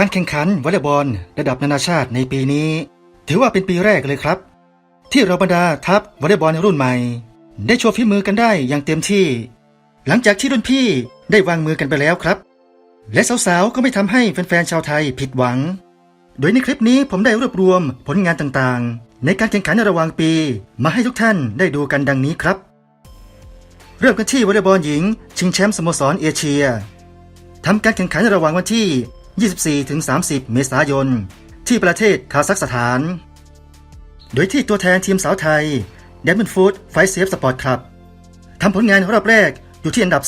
การแข่งขันวอลเลย์บอลระดับนานาชาติในปีนี้ ถือว่าเป็นปีแรกเลยครับ ที่เราบรรดาทัพวอลเลย์บอลรุ่นใหม่ ได้โชว์ฝีมือกันได้อย่างเต็มที่ หลังจากที่รุ่นพี่ได้วางมือกันไปแล้วครับ และสาวๆก็ไม่ทำให้แฟนๆชาวไทยผิดหวัง โดยในคลิปนี้ผมได้รวบรวมผลงานต่างๆ ในการแข่งขันในระหว่างปี มาให้ทุกท่านได้ดูกันดังนี้ครับ เริ่มกันที่วอลเลย์บอลหญิง ชิงแชมป์สโมสรเอเชียทำการแข่งขันในระหว่างวันที่ 24-30 เมษายน ที่ประเทศคาซัคสถาน โดยที่ตัวแทนทีมสาวไทย d ดม o นฟูดไฟเซฟสปอร์ตคลับทำผลงานรอบแรกอยู่ที่อันดับ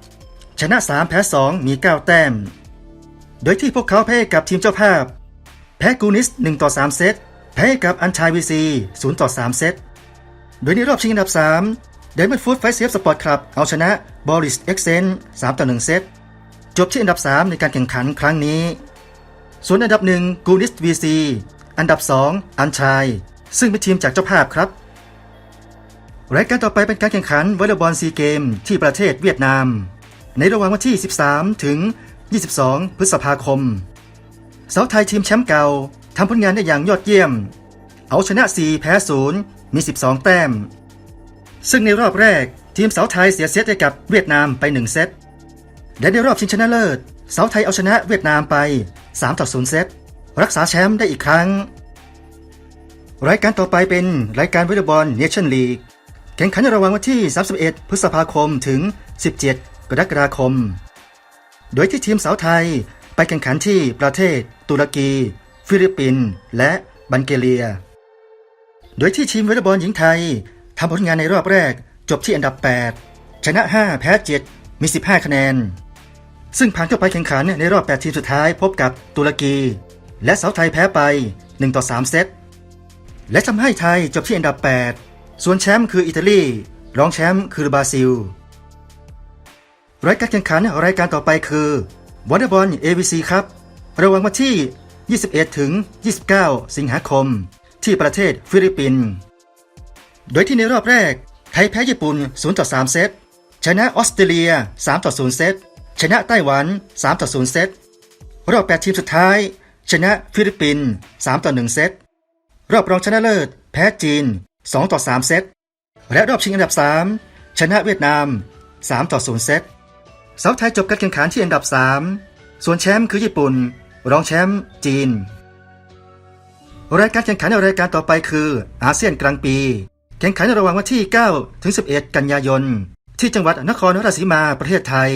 3 ชนะ 3 แพ้ 2 มี 9 แต้ม โดยที่พวกเขาแพ้กับทีมเจ้าภาพ แพ้กูนิส 1 ต่อ 3 เซต แพ้กับอันชายวีซี0ต่อ 3 เซต โดยในรอบชิงอันดับ 3 d ดม o นฟูดไฟเซฟสปอร์ตคลับเอาชนะบอริสเอ็กเซน3ต่อ 1 เซต จบที่อันดับ 3 ในการแข่งขันครั้งนี้ ส่วนอันดับหนึ่งกูนิสวีซีอันดับ 2 อันชายซึ่งเป็นทีมจากเจ้าภาพครับ รายการต่อไปเป็นการแข่งขันวอลเลย์บอลซีเกมที่ประเทศเวียดนาม ในระหว่างวันที่ 13 ถึง 22 พฤษภาคม สาวไทยทีมแชมป์เก่าทำผลงานได้อย่างยอดเยี่ยม เอาชนะ 4 แพ้ 0 มี 12 แต้ม ซึ่งในรอบแรกทีมสาวไทยเสียเซตให้กับเวียดนามไป 1 เซต และในรอบชิงชนะเลิศสาวไทยเอาชนะเวียดนามไป 3 ต่อ 0 เซต รักษาแชมป์ได้อีกครั้ง รายการต่อไปเป็นรายการวอลเลย์บอลเนชั่นลีกแข่งขันระหว่างวันที่ 31 พฤษภาคมถึง 17 กรกฎาคม โดยที่ทีมสาวไทยไปแข่งขันที่ประเทศ ตุรกี ฟิลิปปินส์และบัลแกเรีย โดยที่ทีมวอลเลย์บอลหญิงไทยทำผลงานในรอบแรกจบที่อันดับ 8 ชนะ 5 แพ้ 7 มี 15 คะแนน ซึ่งผ่านเข้าไปแข่งขันในรอบ 8 ทีมสุดท้ายพบกับตุรกี และสาวไทยแพ้ไป 1 ต่อ 3 เซต และทำให้ไทยจบที่อันดับ 8 ส่วนแชมป์คืออิตาลี รองแชมป์คือบราซิล รายการแข่งขันรายการต่อไปคือวอลเลย์บอล AVC ครับ ระหว่างวันที่ 21 ถึง 29 สิงหาคม ที่ประเทศฟิลิปปินส์โดยที่ในรอบแรก ไทยแพ้ญี่ปุ่น 0 ต่อ 3 เซต ชนะออสเตรเลีย 3 ต่อ 0 เซต ชนะไต้หวัน 3 ต่อ 0 เซต รอบ 8 ทีมสุดท้าย ชนะฟิลิปปินส์3ต่อ 1 เซต รอบรองชนะเลิศ แพ้จีน 2 ต่อ 3 เซต และรอบชิงอันดับ 3 ชนะเวียดนาม 3 ต่อ 0 เซตสาวไทยจบการแข่งขันที่อันดับ 3 ส่วนแชมป์คือญี่ปุ่น รองแชมป์จีน รายการแข่งขันในรายการต่อไปคืออาเซียนกลางปี แข่งขันในระหว่างวันที่ 9 ถึง 11 กันยายน ที่จังหวัดนครราชสีมาประเทศไทย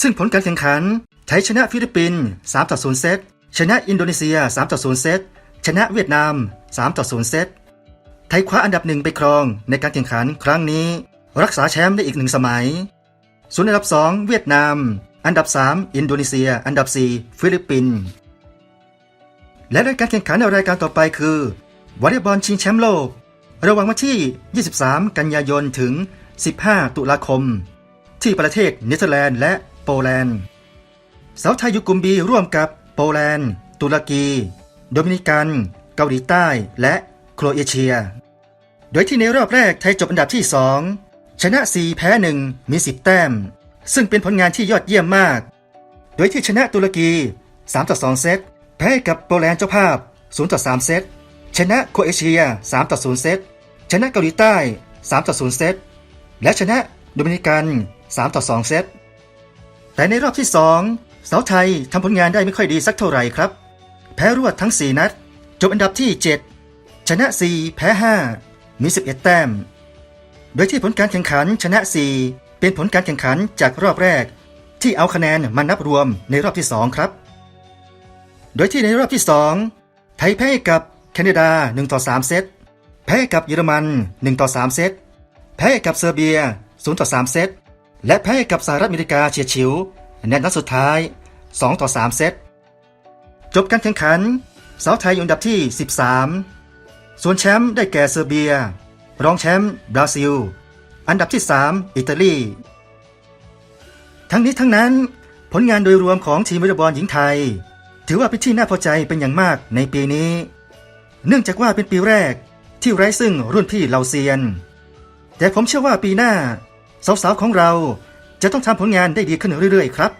ซึ่งผลการแข่งขัน ไทยชนะฟิลิปปินส์3ต่อ0เซต ชนะอินโดนีเซีย3ต่อ0เซต ชนะเวียดนาม3ต่อ0เซต ไทยคว้าอันดับหนึ่งไปครองในการแข่งขันครั้งนี้ รักษาแชมป์ได้อีกหนึ่งสมัย ส่วนอันดับ 2 เวียดนาม อันดับ 3 อินโดนีเซีย อันดับ 4 ฟิลิปปินส์ และรายการแข่งขันในรายการต่อไปคือวอลเลย์บอลชิงแชมป์โลก ระหว่างวันที่ 23 กันยายนถึง 15 ตุลาคม ที่ประเทศเนเธอร์แลนด์และ โปแลนด์สาวไทยอยู่กลุ่มบีร่วมกับโปแลนด์ ตุรกี โดมินิกัน เกาหลีใต้และโครเอเชีย โดยที่ในรอบแรกไทยจบอันดับที่ 2 ชนะ 4 แพ้ 1 มี 10 แต้ม ซึ่งเป็นผลงานที่ยอดเยี่ยมมาก โดยที่ชนะตุรกี 3 ต่อ 2 เซต แพ้กับโปแลนด์เจ้าภาพ 0 ต่อ 3 เซต ชนะโครเอเชีย 3 ต่อ 0 เซต ชนะเกาหลีใต้ 3 ต่อ 0 เซต และชนะโดมินิกัน 3 ต่อ 2 เซต แต่ในรอบที่ 2 สาวไทยทำผลงานได้ไม่ค่อยดีสักเท่าไหร่ครับ แพ้รวดทั้ง 4 นัด จบอันดับที่ 7 ชนะ 4 แพ้ 5 มี 11 แต้ม โดยที่ผลการแข่งขันชนะ 4 เป็นผลการแข่งขันจากรอบแรก ที่เอาคะแนนมานับรวมในรอบที่ 2 ครับ โดยที่ในรอบที่ 2 ไทยแพ้กับแคนาดา1ต่อ3เซต แพ้กับเยอรมัน1ต่อ3เซต แพ้กับเซอร์เบีย0ต่อ3เซต และแพ้กับสหรัฐอเมริกาเฉียดฉิวในนัดสุดท้าย 2 ต่อ 3 เซต จบการแข่งขัน สาวไทยอยู่อันดับที่ 13 ส่วนแชมป์ได้แก่เซอร์เบีย รองแชมป์บราซิล อันดับที่ 3 อิตาลี ทั้งนี้ทั้งนั้น ผลงานโดยรวมของทีมวอลเลย์บอลหญิงไทย ถือว่าเป็นที่น่าพอใจเป็นอย่างมากในปีนี้ เนื่องจากว่าเป็นปีแรกที่ไร้ซึ่งรุ่นพี่เหล่าเซียน แต่ผมเชื่อว่าปีหน้า สาวๆของเราจะต้องทำผลงานได้ดีขึ้นเรื่อยๆครับ